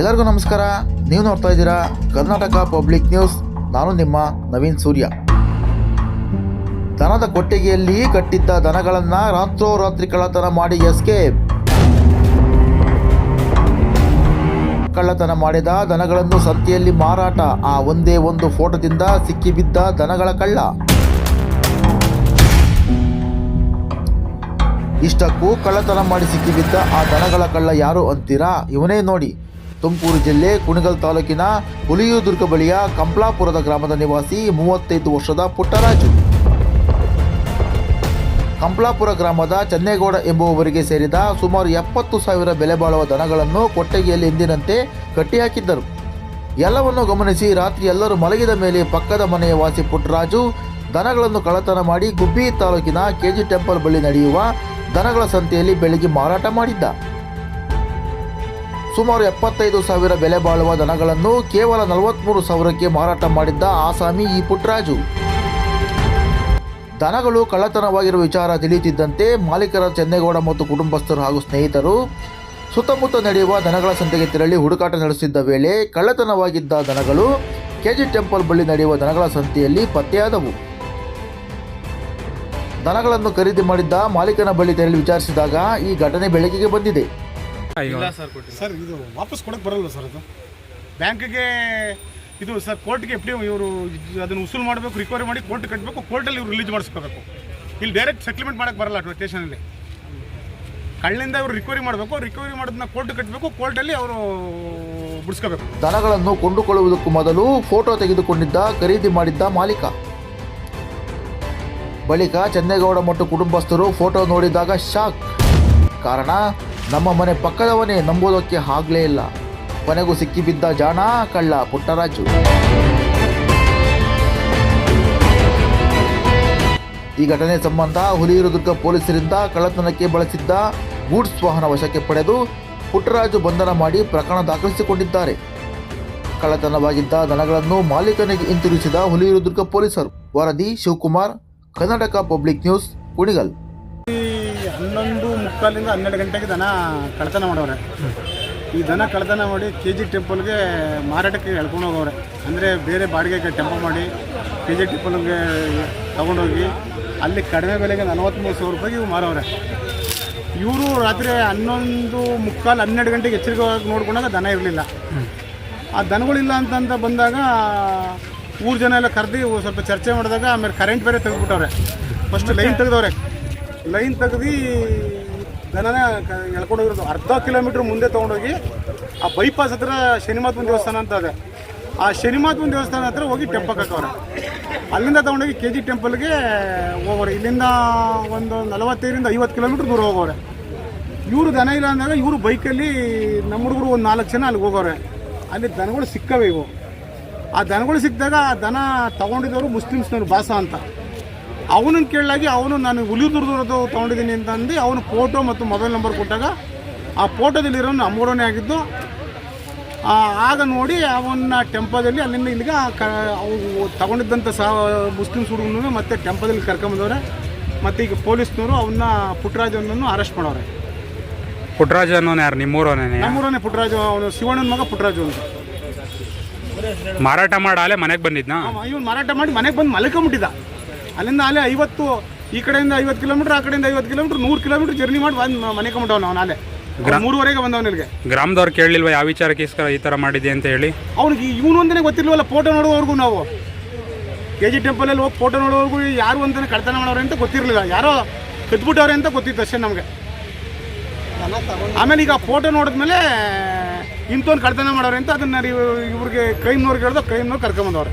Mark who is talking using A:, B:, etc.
A: ಎಲ್ಲರಿಗೂ ನಮಸ್ಕಾರ. ನೀವು ನೋಡ್ತಾ ಇದ್ದೀರಾ ಕರ್ನಾಟಕ ಪಬ್ಲಿಕ್ ನ್ಯೂಸ್. ನಾನು ನಿಮ್ಮ ನವೀನ್ ಸೂರ್ಯ. ದನದ ಕೊಟ್ಟಿಗೆಯಲ್ಲಿ ಕಟ್ಟಿದ್ದ ದನಗಳನ್ನ ರಾತ್ರೋರಾತ್ರಿ ಕಳ್ಳತನ ಮಾಡಿ ಎಸ್ಕೇಪ್. ಕಳ್ಳತನ ಮಾಡಿದ ದನಗಳನ್ನು ಸಂತೆಯಲ್ಲಿ ಮಾರಾಟ. ಆ ಒಂದೇ ಒಂದು ಫೋಟೋದಿಂದ ಸಿಕ್ಕಿಬಿದ್ದ ದನಗಳ ಕಳ್ಳ. ಇಷ್ಟಕ್ಕೂ ಕಳ್ಳತನ ಮಾಡಿ ಸಿಕ್ಕಿಬಿದ್ದ ಆ ದನಗಳ ಕಳ್ಳ ಯಾರು ಅಂತೀರಾ? ಇವನೇ ನೋಡಿ. ತುಮಕೂರು ಜಿಲ್ಲೆ ಕುಣಿಗಲ್ ತಾಲೂಕಿನ ಹುಲಿಯೂದುರ್ಗ ಬಳಿಯ ಕಂಪ್ಲಾಪುರದ ಗ್ರಾಮದ ನಿವಾಸಿ ಮೂವತ್ತೈದು ವರ್ಷದ ಪುಟ್ಟರಾಜು. ಕಂಪ್ಲಾಪುರ ಗ್ರಾಮದ ಚನ್ನೇಗೌಡ ಎಂಬುವವರಿಗೆ ಸೇರಿದ ಸುಮಾರು ಎಪ್ಪತ್ತು ಸಾವಿರ ಬೆಲೆ ಬಾಳುವ ದನಗಳನ್ನು ಕೊಟ್ಟಿಗೆಯಲ್ಲಿ ಎಂದಿನಂತೆ ಕಟ್ಟಿಹಾಕಿದ್ದರು. ಎಲ್ಲವನ್ನು ಗಮನಿಸಿ ರಾತ್ರಿ ಎಲ್ಲರೂ ಮಲಗಿದ ಮೇಲೆ ಪಕ್ಕದ ಮನೆಯ ವಾಸಿ ಪುಟ್ಟರಾಜು ದನಗಳನ್ನು ಕಳತನ ಮಾಡಿ ಗುಬ್ಬಿ ತಾಲೂಕಿನ ಕೆಜಿ ಟೆಂಪಲ್ ಬಳಿ ನಡೆಯುವ ದನಗಳ ಸಂತೆಯಲ್ಲಿ ಬೆಳಗ್ಗೆ ಮಾರಾಟ ಮಾಡಿದ್ದ. ಸುಮಾರು ಎಪ್ಪತ್ತೈದು ಸಾವಿರ ಬೆಲೆ ಬಾಳುವ ದನಗಳನ್ನು ಕೇವಲ ನಲವತ್ತ್ಮೂರು ಸಾವಿರಕ್ಕೆ ಮಾರಾಟ ಮಾಡಿದ್ದ ಆಸಾಮಿ ಈ ಪುಟ್ಟರಾಜು ದನಗಳು ಕಳ್ಳತನವಾಗಿರುವ ವಿಚಾರ ತಿಳಿಯುತ್ತಿದ್ದಂತೆ ಮಾಲೀಕರ ಚೆನ್ನೇಗೌಡ ಮತ್ತು ಕುಟುಂಬಸ್ಥರು ಹಾಗೂ ಸ್ನೇಹಿತರು ಸುತ್ತಮುತ್ತ ನಡೆಯುವ ದನಗಳ ಸಂತೆಗೆ ತೆರಳಿ ಹುಡುಕಾಟ ನಡೆಸಿದ್ದ ವೇಳೆ ಕಳ್ಳತನವಾಗಿದ್ದ ದನಗಳು ಕೆಜಿ ಟೆಂಪಲ್ ಬಳಿ ನಡೆಯುವ ದನಗಳ ಸಂತೆಯಲ್ಲಿ ಪತ್ತೆಯಾದವು. ದನಗಳನ್ನು ಖರೀದಿ ಮಾಡಿದ್ದ ಮಾಲೀಕನ ಬಳಿ ತೆರಳಿ ವಿಚಾರಿಸಿದಾಗ ಈ ಘಟನೆ ಬೆಳಕಿಗೆ ಬಂದಿದೆ.
B: ಇಲ್ಲ ಸರ್ ಕೊಟ್ಟಿಲ್ಲ.
C: ಸರ್ ಇದು ವಾಪಸ್ ಕೊಡಕ್ಕೆ ಬರಲ್ಲ ಸರ್ ಅದು? ಬ್ಯಾಂಕಿಗೆ ಇದು ಸರ್ ಕೋರ್ಟ್ಗೆ ಎಫ್ ಡಿ ಇವರು ಅದನ್ನು ವಸೂಲು ಮಾಡಬೇಕು ರಿಕವರಿ ಮಾಡಿ ಕೋರ್ಟ್ ಕಟ್ಟಬೇಕು ಕೋರ್ಟಲ್ಲಿ ಇವರು ರಿಲೀಸ್ ಮಾಡಿಸ್ಕೋಬೇಕು. ಇಲ್ಲಿ ಡೈರೆಕ್ಟ್ ಸೆಟ್ಲ್ಮೆಂಟ್ ಮಾಡಕ್ಕೆ ಬರಲ್ಲ ಸ್ಟೇಷನಲ್ಲಿ ಕಳ್ಳಿಂದ ಇವರು ರಿಕವರಿ ಮಾಡಬೇಕು ರಿಕವರಿ ಮಾಡೋದನ್ನ ಕೋರ್ಟ್ ಕಟ್ಟಬೇಕು ಕೋರ್ಟಲ್ಲಿ ಅವರು ಬಿಡಿಸ್ಕೋಬೇಕು.
A: ದನಗಳನ್ನು ಕೊಂಡುಕೊಳ್ಳುವುದಕ್ಕೂ ಮೊದಲು ಫೋಟೋ ತೆಗೆದುಕೊಂಡಿದ್ದ ಖರೀದಿ ಮಾಡಿದ್ದ ಮಾಲೀಕ. ಬಳಿಕ ಚನ್ನೇಗೌಡ ಮತ್ತು ಕುಟುಂಬಸ್ಥರು ಫೋಟೋ ನೋಡಿದಾಗ ಶಾಕ್ ಕಾರಣ ನಮ್ಮ ಮನೆ ಪಕ್ಕದವನೇ ನಂಬೋದಕ್ಕೆ ಆಗ್ಲೇ ಇಲ್ಲ. ಕೊನೆಗೂ ಸಿಕ್ಕಿಬಿದ್ದ ಜಾಣ, ಕಳ್ಳ, ಪುಟ್ಟರಾಜು. ಈ ಘಟನೆ ಸಂಬಂಧ ಹುಲಿಯೂರುದುರ್ಗ ಪೊಲೀಸರಿಂದ ಕಳ್ಳತನಕ್ಕೆ ಬಳಸಿದ್ದ ಗೂಡ್ಸ್ ವಾಹನ ವಶಕ್ಕೆ ಪಡೆದು ಪುಟ್ಟರಾಜು ಬಂಧನ ಮಾಡಿ ಪ್ರಕರಣ ದಾಖಲಿಸಿಕೊಂಡಿದ್ದಾರೆ. ಕಳ್ಳತನವಾಗಿದ್ದ ದನಗಳನ್ನು ಮಾಲೀಕನಿಗೆ ಹಿಂತಿರುಗಿಸಿದ ಹುಲಿಯೂರುದುರ್ಗ ಪೊಲೀಸರು. ವರದಿ, ಶಿವಕುಮಾರ್, ಕರ್ನಾಟಕ ಪಬ್ಲಿಕ್ ನ್ಯೂಸ್, ಕುಣಿಗಲ್.
C: ಹನ್ನೊಂದು ಮುಕ್ಕಾಲಿಂದ ಹನ್ನೆರಡು ಗಂಟೆಗೆ ದನ ಕಳ್ತನ ಮಾಡೋರೆ ಈ ದನ ಕಳತನ ಮಾಡಿ ಕೆ ಜಿ ಟೆಂಪಲ್ಗೆ ಮಾರಾಟಕ್ಕೆ ಎಳ್ಕೊಂಡು ಹೋಗೋರೆ ಅಂದರೆ ಬೇರೆ ಬಾಡಿಗೆಗೆ ಟೆಂಪೋ ಮಾಡಿ ಕೆ ಜಿ ಟೆಂಪಲ್ಗೆ ತಗೊಂಡೋಗಿ ಅಲ್ಲಿ ಕಡಿಮೆ ಬೆಲೆಗೆ ನಲವತ್ತ್ಮೂರು ಸಾವಿರ ರೂಪಾಯಿಗೆ ಇವು ಮಾರವ್ರೆ. ಇವರು ರಾತ್ರಿ ಹನ್ನೊಂದು ಮುಕ್ಕಾಲು ಹನ್ನೆರಡು ಗಂಟೆಗೆ ಎಚ್ಚರಿಕೆವಾಗಿ ನೋಡ್ಕೊಂಡಾಗ ದನ ಇರಲಿಲ್ಲ. ಆ ದನಗಳಿಲ್ಲ ಅಂತಂತ ಬಂದಾಗ ಊರು ಜನ ಎಲ್ಲ ಕರೆದು ಸ್ವಲ್ಪ ಚರ್ಚೆ ಮಾಡಿದಾಗ ಆಮೇಲೆ ಕರೆಂಟ್ ಬೇರೆ ತೆಗೆದುಬಿಟ್ಟವ್ರೆ. ಫಸ್ಟ್ ಲೈನ್ ತೆಗೆದವ್ರೆ. ಲೈನ್ ತೆಗ್ದು ದನನ ಎಳ್ಕೊಂಡೋಗಿರೋದು ಅರ್ಧ ಕಿಲೋಮೀಟ್ರ್ ಮುಂದೆ ತೊಗೊಂಡೋಗಿ ಆ ಬೈಪಾಸ್ ಹತ್ರ ಶನಿಮಾತ್ಮನ ದೇವಸ್ಥಾನ ಅಂತ ಇದೆ. ಆ ಶನಿಮಾತ್ಮನ ದೇವಸ್ಥಾನ ಹತ್ರ ಹೋಗಿ ಟೆಂಪಲ್ ಹಾಕವ್ರೆ ಅಲ್ಲಿಂದ ತೊಗೊಂಡೋಗಿ ಕೆ ಜಿ ಟೆಂಪಲ್ಗೆ ಹೋಗೋರೆ. ಇಲ್ಲಿಂದ ಒಂದು ನಲವತ್ತೈದರಿಂದ ಐವತ್ತು ಕಿಲೋಮೀಟ್ರ್ ದೂರ ಹೋಗೋರೆ. ಇವರು ದನ ಇಲ್ಲ ಅಂದಾಗ ಇವರು ಬೈಕಲ್ಲಿ ನಮ್ಮ ಹುಡುಗರು ಒಂದು ನಾಲ್ಕು ಜನ ಅಲ್ಲಿಗೆ ಹೋಗೋರೆ. ಅಲ್ಲಿ ದನಗಳು ಸಿಕ್ಕವೆ ಇವು. ಆ ದನಗಳು ಸಿಕ್ಕಿದಾಗ ಆ ದನ ತಗೊಂಡಿದ್ದವರು ಮುಸ್ಲಿಮ್ಸ್ನವ್ರು ಬಾಸ ಅಂತ. ಅವನನ್ನು ಕೇಳಲಾಗಿ ಅವನು ನಾನು ಹುಲಿದುರ್ದು ತೊಗೊಂಡಿದ್ದೀನಿ ಅಂತಂದು ಅವನು ಫೋಟೋ ಮತ್ತು ಮೊಬೈಲ್ ನಂಬರ್ ಕೊಟ್ಟಾಗ ಆ ಫೋಟೋದಲ್ಲಿರೋ ನಮ್ಮೂರನೇ ಆಗಿದ್ದು. ಆಗ ನೋಡಿ ಅವನ್ನ ಟೆಂಪೋದಲ್ಲಿ ಅಲ್ಲಿಂದ ಇಲ್ಲಿಗೆ ಕ ಅವು ತಗೊಂಡಿದ್ದಂಥ ಸಹ ಮುಸ್ಲಿಮ್ಸ್ ಹುಡುಗನೂ ಮತ್ತೆ ಟೆಂಪೋದಲ್ಲಿ ಕರ್ಕೊಂಬಂದವ್ರೆ. ಮತ್ತು ಈಗ ಪೊಲೀಸ್ನವರು ಅವನ್ನ ಪುಟ್ಟರಾಜನನ್ನು ಅರೆಸ್ಟ್ ಮಾಡವ್ರೆ
B: ಪುಟ್ಟರಾಜ ಅನ್ನೋನು ಯಾರು? ನಿಮ್ಮೂರೋನೇ
C: ನಮ್ಮೂರನೇ ಪುಟ್ಟರಾಜು ಅವನು ಶಿವಣ್ಣನ ಮಗ ಪುಟ್ಟರಾಜು ಅಂತ
B: ಮಾರಾಟ ಮಾಡಿ ಆಲೆ ಮನೆಗೆ ಬಂದಿದ್ನಾ?
C: ಇವನು ಮಾರಾಟ ಮಾಡಿ ಮನೆಗೆ ಬಂದು ಮಲ್ಕೊಂಬಿಟ್ಟಿದ್ದ ಅಲ್ಲಿಂದ ಅಲ್ಲೇ ಐವತ್ತು ಈ ಕಡೆಯಿಂದ ಐವತ್ತು ಕಿಲೋಮೀಟರ್ ಆ ಕಡೆಯಿಂದ ಐವತ್ತು ಕಿಲೋಮೀಟರ್ ನೂರು ಕಿಲೋಮೀಟರ್ ಜರ್ನಿ ಮಾಡಿ ಬಂದು ಮನೆ ಕೊಂಬಿಟ್ಟವನು ಅವನು ಅಲ್ಲೇ. ಮೂರುವರೆಗೆ ಬಂದವನು ಇಲ್ಲಿಗೆ.
B: ಗ್ರಾಮದವ್ರು ಕೇಳಲಿಲ್ವ ಯಾವ ವಿಚಾರಕ್ಕೋಸ್ಕರ ಈ ಥರ ಮಾಡಿದೆ ಅಂತ ಹೇಳಿ?
C: ಅವ್ನಿಗೆ ಇವನು ಅಂತಾನೆ ಗೊತ್ತಿಲ್ವಲ್ಲ ಫೋಟೋ ನೋಡುವವರೆಗೂ ನಾವು. ಕೆ ಜಿ ಟೆಂಪಲಲ್ಲಿ ಹೋಗಿ ಫೋಟೋ ನೋಡುವವರೆಗೂ ಯಾರು ಅಂತಾನೆ ಕಳ್ತನ ಮಾಡೋರು ಅಂತ ಗೊತ್ತಿರಲಿಲ್ಲ. ಯಾರೋ ಕದ್ಬಿಟ್ಟವ್ರೆ ಅಂತ ಗೊತ್ತಿತ್ತು ಅಷ್ಟೇ ನಮಗೆ. ಆಮೇಲೆ ಈಗ ಫೋಟೋ ನೋಡಿದ್ಮೇಲೆ ಇಂಥವ್ನು ಕಳ್ತನ ಮಾಡೋರು ಅಂತ ಅದನ್ನು ಇವ್- ಇವ್ರಿಗೆ ಕ್ರೈಮ್ನವ್ರಿಗೆ ಹೇಳ್ದು ಕ್ರೈಮ್ನವ್ರು ಕರ್ಕೊಂಬಂದವ್ರೆ.